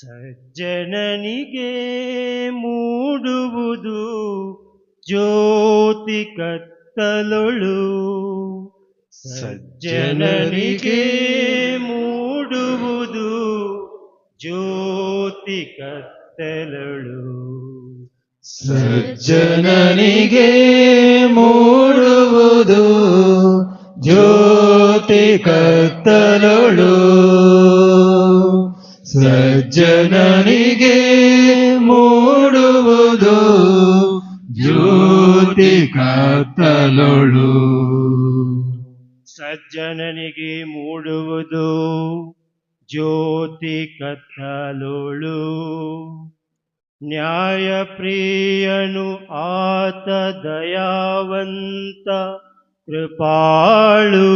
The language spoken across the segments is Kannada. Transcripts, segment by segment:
ಸಜ್ಜನನಿಗೆ ಮೂಡುವುದು ಜ್ಯೋತಿ ಕತ್ತಲೊಳು. ಸಜ್ಜನನಿಗೆ ಮೂಡುವುದು ಜ್ಯೋತಿ ಕತ್ತಲೊಳು. ಸಜ್ಜನನಿಗೆ ಮೂಡುವುದು ಜ್ಯೋತಿ ಕತ್ತಲೊಳು. ಸಜ್ಜನನಿಗೆ ಮೂಡುವುದು ಜ್ಯೋತಿ ಕತ್ತಲೊಳು ಸಜ್ಜನನಿಗೆ ಮೂಡುವುದು ಜ್ಯೋತಿ ಕತ್ತಲೊಳು ನ್ಯಾಯ ಪ್ರಿಯನು ಆತ ದಯಾವಂತ ಕೃಪಾಳು.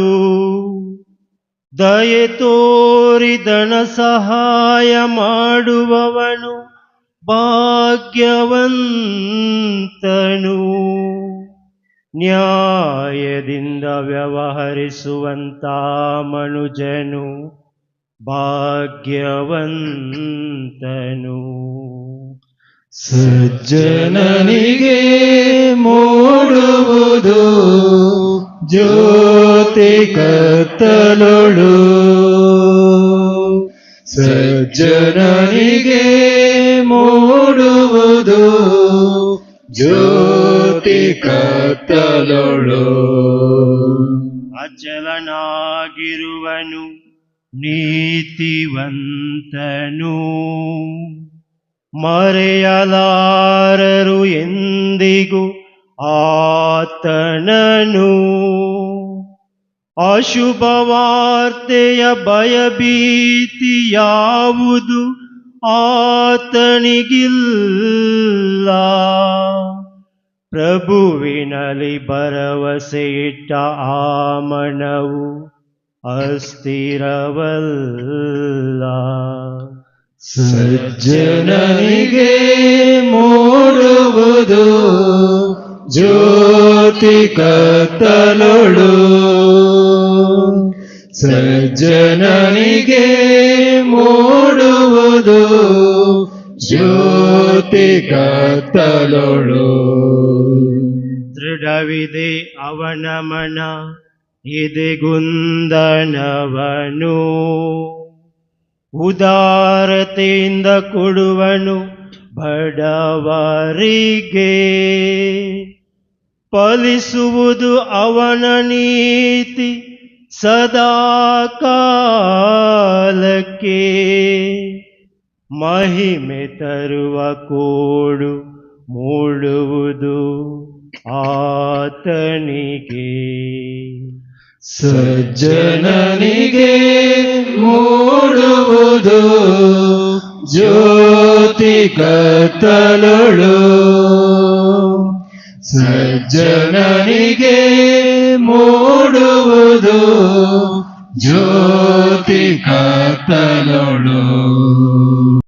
ದಯೆ ತೋರಿದನ ಸಹಾಯ ಮಾಡುವವನು ಭಾಗ್ಯವಂತನು. ನ್ಯಾಯದಿಂದ ವ್ಯವಹರಿಸುವಂತ ಮನುಜನು ಭಾಗ್ಯವಂತನು. ಸಜ್ಜನನಿಗೆ ಮೂಡುವುದು ಜ್ಯೋತಿ ಕತ್ತಲೊಳು ಸಜ್ಜನಿಗೆ ಮೂಡುವುದು ಜ್ಯೋತಿ ಕತ್ತಲೊಳು ಅಚಲನಾಗಿರುವನು ನೀತಿವಂತನು. ಮರೆಯಲಾರರು ಎಂದಿಗೂ ಆತನನು. ಅಶುಭ ವಾರ್ತೆಯ ಭಯಭೀತಿ ಯಾವುದು? ಆತನಿಗಿಲ್ಲ. ಪ್ರಭುವಿನಲ್ಲಿ ಭರವಸೆ ಇಟ್ಟ ಆ ಮನವು ಅಸ್ಥಿರವಲ್ಲ. ಸಜ್ಜನಿಗೆ ಮೂಡುವುದು ಜ್ಯೋತಿ ಕತ್ತಲೊಳು. ಸಜ್ಜನನಿಗೆ ಮೂಡುವುದು ಜ್ಯೋತಿ ಕತ್ತಲೊಳು. ದೃಢವಿದೆ ಅವನ ಮನ ಇದೆಗುಂದನವನು ಉದಾರತೆಯಿಂದ ಕೊಡುವನು ಬಡವರಿಗೆ. ಫಲಿಸುವುದು ಅವನ ನೀತಿ ಸದಾ ಕಾಲಕ್ಕೆ ಮಹಿಮೆ ತರುವ ಕೋಡು ಮೂಡುವುದು ಆತನಿಗೆ. ಸಜ್ಜನನಿಗೆ ಮೂಡುವುದು ಜ್ಯೋತಿ ಕತ್ತಲೊಳು ಸಜ್ಜನನಿಗೆ ಮೂಡುವುದು ಜ್ಯೋತಿ ಕತ್ತಲೊಳು